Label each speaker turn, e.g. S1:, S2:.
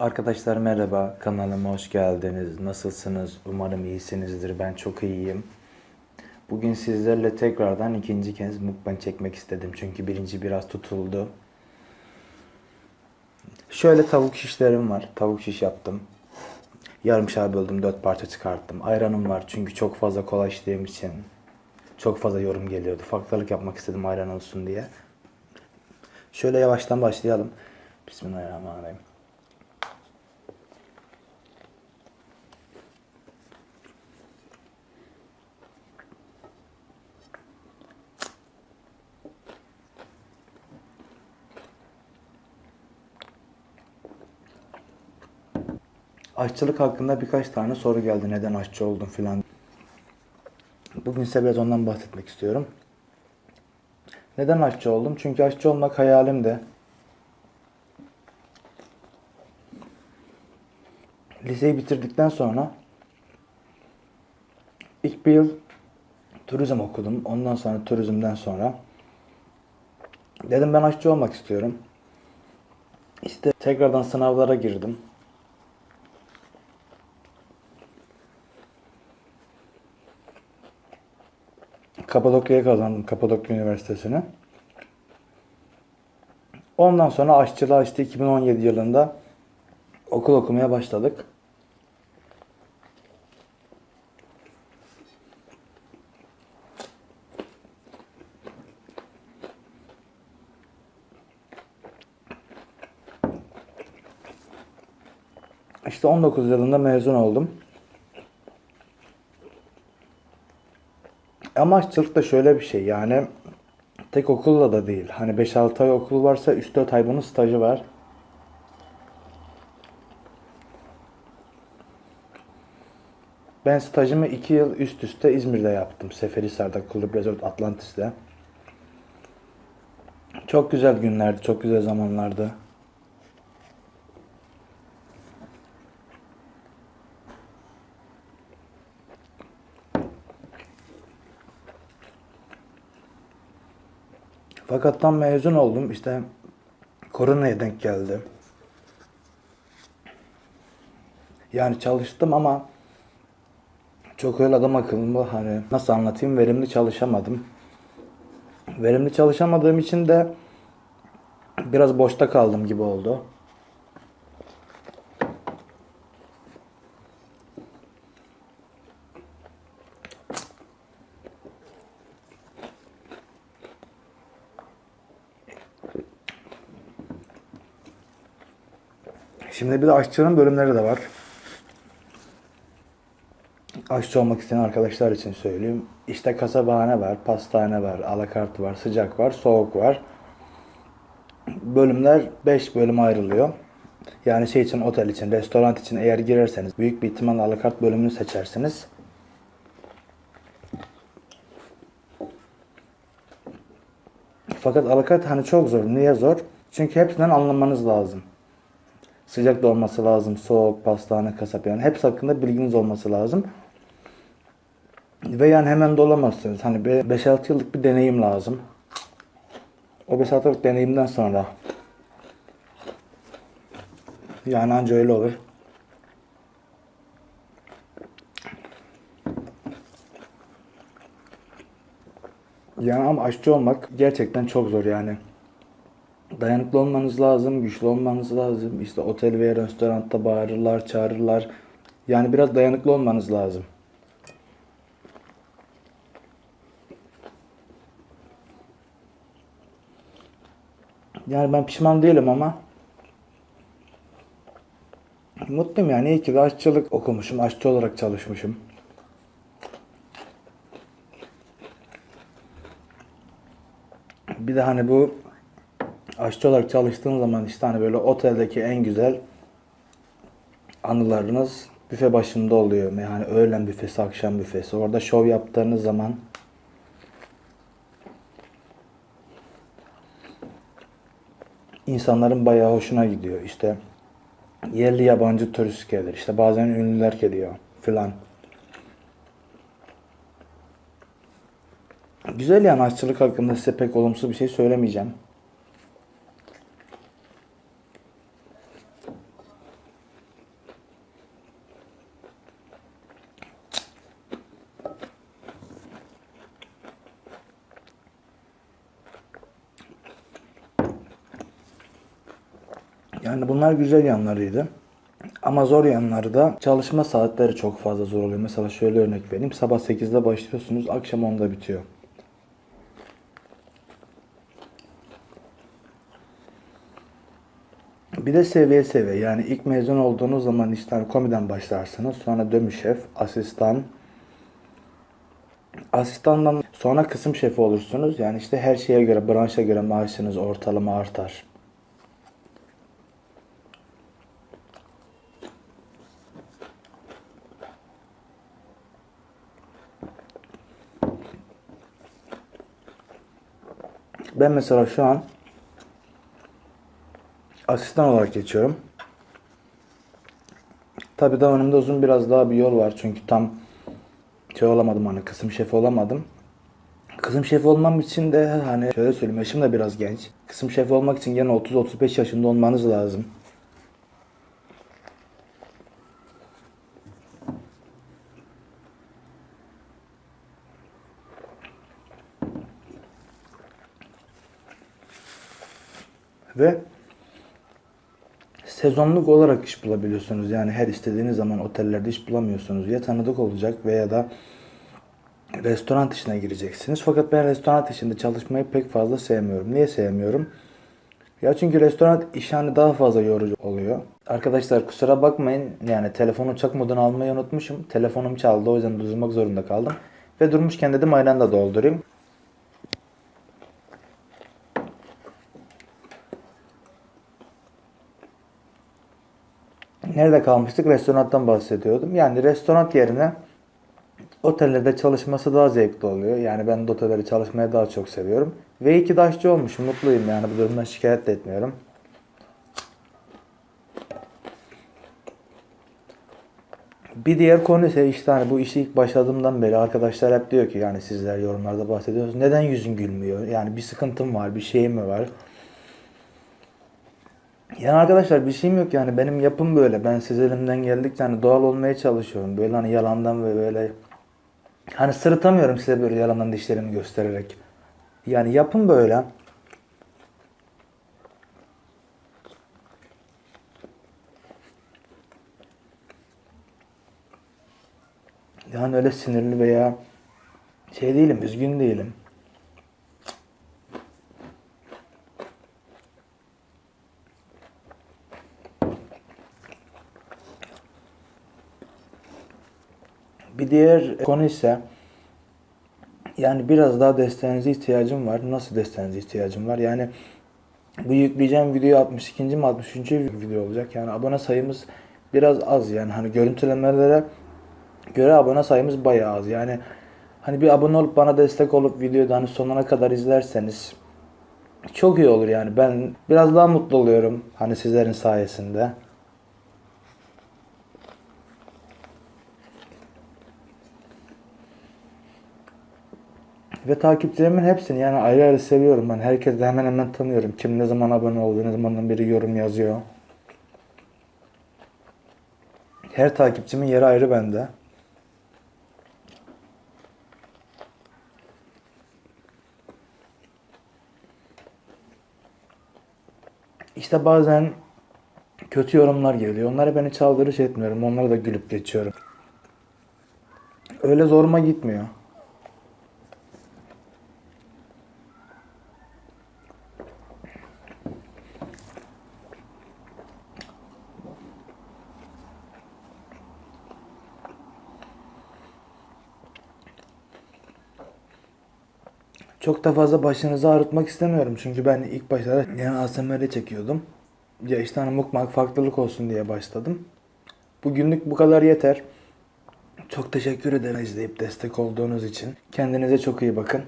S1: Arkadaşlar merhaba, kanalıma hoş geldiniz. Nasılsınız? Umarım iyisinizdir. Ben çok iyiyim. Bugün sizlerle tekrardan ikinci kez mukbang çekmek istedim. Çünkü birinci biraz tutuldu. Şöyle tavuk şişlerim var. Tavuk şiş yaptım. Yarımşar böldüm, dört parça çıkarttım. Ayranım var çünkü çok fazla kolay içtiğim için. Çok fazla yorum geliyordu. Farklılık yapmak istedim ayran olsun diye. Şöyle yavaştan başlayalım. Bismillahirrahmanirrahim. Aşçılık hakkında birkaç tane soru geldi. Neden aşçı oldun filan. Bugün size biraz ondan bahsetmek istiyorum. Neden aşçı oldum? Çünkü aşçı olmak hayalimdi. Liseyi bitirdikten sonra ilk bir yıl turizm okudum. Ondan sonra turizmden sonra dedim ben aşçı olmak istiyorum. İşte tekrardan sınavlara girdim. Kapadokya'ya kazandım. Kapadokya Üniversitesi'ni. Ondan sonra aşçılığa işte 2017 yılında okul okumaya başladık. İşte 19 yılında mezun oldum. Ama aşçılık da şöyle bir şey yani tek okulla da değil. Hani 5-6 ay okul varsa 3-4 ay bunun stajı var. Ben stajımı 2 yıl üst üste İzmir'de yaptım. Seferihisar'da, Kulüp Resort Atlantis'te. Çok güzel günlerdi, çok güzel zamanlardı. Fakat tam mezun oldum. İşte koronaya denk geldi. Yani çalıştım ama çok öyle adam akıllı hani nasıl anlatayım verimli çalışamadım. Verimli çalışamadığım için de biraz boşta kaldım gibi oldu. Şimdi bir de aşçının bölümleri de var. Aşçı olmak isteyen arkadaşlar için söyleyeyim. İşte kasabahane var, pastane var, alakart var, sıcak var, soğuk var. Bölümler 5 bölüm ayrılıyor. Yani şey için, otel için, restoran için eğer girerseniz büyük bir ihtimalle alakart bölümünü seçersiniz. Fakat alakart hani çok zor. Niye zor? Çünkü hepsinden anlamanız lazım. Sıcak da olması lazım. Soğuk, pastane, kasap yani hepsi hakkında bilginiz olması lazım. Ve yani hemen dolamazsınız. Hani 5-6 yıllık bir deneyim lazım. O 5-6 yıllık deneyimden sonra yani anca öyle olur. Yani ama aşçı olmak gerçekten çok zor yani. Dayanıklı olmanız lazım, güçlü olmanız lazım. İşte otel veya restoranda bağırırlar, çağırırlar. Yani biraz dayanıklı olmanız lazım. Yani ben pişman değilim ama mutluyum yani. İyi ki de aşçılık okumuşum, aşçı olarak çalışmışım. Bir de hani bu aşçı olarak çalıştığın zaman işte hani böyle oteldeki en güzel anılarınız büfe başında oluyor. Yani öğlen büfesi, akşam büfesi. Orada şov yaptığınız zaman insanların bayağı hoşuna gidiyor. İşte yerli yabancı turist gelir. İşte bazen ünlüler geliyor filan. Güzel yani aşçılık hakkında size pek olumsuz bir şey söylemeyeceğim. Yani bunlar güzel yanlarıydı. Ama zor yanları da çalışma saatleri çok fazla zor oluyor. Mesela şöyle örnek vereyim. Sabah 8'de başlıyorsunuz, akşam 10'da bitiyor. Bir de seviye seviye. Yani ilk mezun olduğunuz zaman işte hani komiden başlarsınız. Sonra dömü şef, asistan. Asistandan sonra kısım şefi olursunuz. Yani işte her şeye göre, branşa göre maaşınız ortalama artar. Ben mesela şu an asistan olarak geçiyorum. Tabii daha önümde uzun biraz daha bir yol var. Çünkü tam şey olamadım hani kısım şefi olamadım. Kısım şefi olmam için de hani şöyle söyleyeyim yaşım da biraz genç. Kısım şefi olmak için gene 30-35 yaşında olmanız lazım. Ve sezonluk olarak iş bulabiliyorsunuz. Yani her istediğiniz zaman otellerde iş bulamıyorsunuz. Ya tanıdık olacak veya da restoran işine gireceksiniz. Fakat ben restoran işinde çalışmayı pek fazla sevmiyorum. Niye sevmiyorum? Ya çünkü restoran işi hani daha fazla yorucu oluyor. Arkadaşlar kusura bakmayın. Yani telefonu uçak moduna almayı unutmuşum. Telefonum çaldı o yüzden durdurmak zorunda kaldım. Ve durmuşken dedim ayran da doldurayım. Nerede kalmıştık? Restorandan bahsediyordum. Yani restoran yerine otellerde çalışması daha zevkli oluyor. Yani ben de otellerde çalışmayı daha çok seviyorum. Ve iyi ki de aşçı olmuşum. Mutluyum yani bu durumdan şikayet de etmiyorum. Bir diğer konu ise işte hani bu işi ilk başladığımdan beri arkadaşlar hep diyor ki yani sizler yorumlarda bahsediyorsunuz. Neden yüzün gülmüyor? Yani bir sıkıntım var, bir şey mi var? Yani arkadaşlar bir şeyim yok yani benim yapım böyle. Ben siz elimden geldikçe hani doğal olmaya çalışıyorum. Böyle hani yalandan ve böyle hani sırıtamıyorum size böyle yalandan dişlerimi göstererek. Yani yapım böyle. Yani öyle sinirli veya şey değilim, üzgün değilim. Bir diğer konu ise yani biraz daha desteğinize ihtiyacım var. Nasıl desteğinize ihtiyacım var? Yani bu yükleyeceğim video 62. mi 63. video olacak. Yani abone sayımız biraz az yani hani görüntülemelere göre abone sayımız bayağı az. Yani hani bir abone olup bana destek olup videoda hani sonuna kadar izlerseniz çok iyi olur yani. Ben biraz daha mutlu oluyorum hani sizlerin sayesinde. Ve takipçilerimin hepsini yani ayrı ayrı seviyorum ben. Herkesi de hemen hemen tanıyorum. Kim ne zaman abone oldu, ne zamandan beri yorum yazıyor. Her takipçimin yeri ayrı bende. İşte bazen kötü yorumlar geliyor. Onları beni çaldırış etmiyorum. Onlara da gülüp geçiyorum. Öyle zoruma gitmiyor. Çok da fazla başınızı ağrıtmak istemiyorum. Çünkü ben ilk başta yani ASMR'e çekiyordum. Ya işte hani mukmak farklılık olsun diye başladım. Bugünlük bu kadar yeter. Çok teşekkür ederim izleyip destek olduğunuz için. Kendinize çok iyi bakın.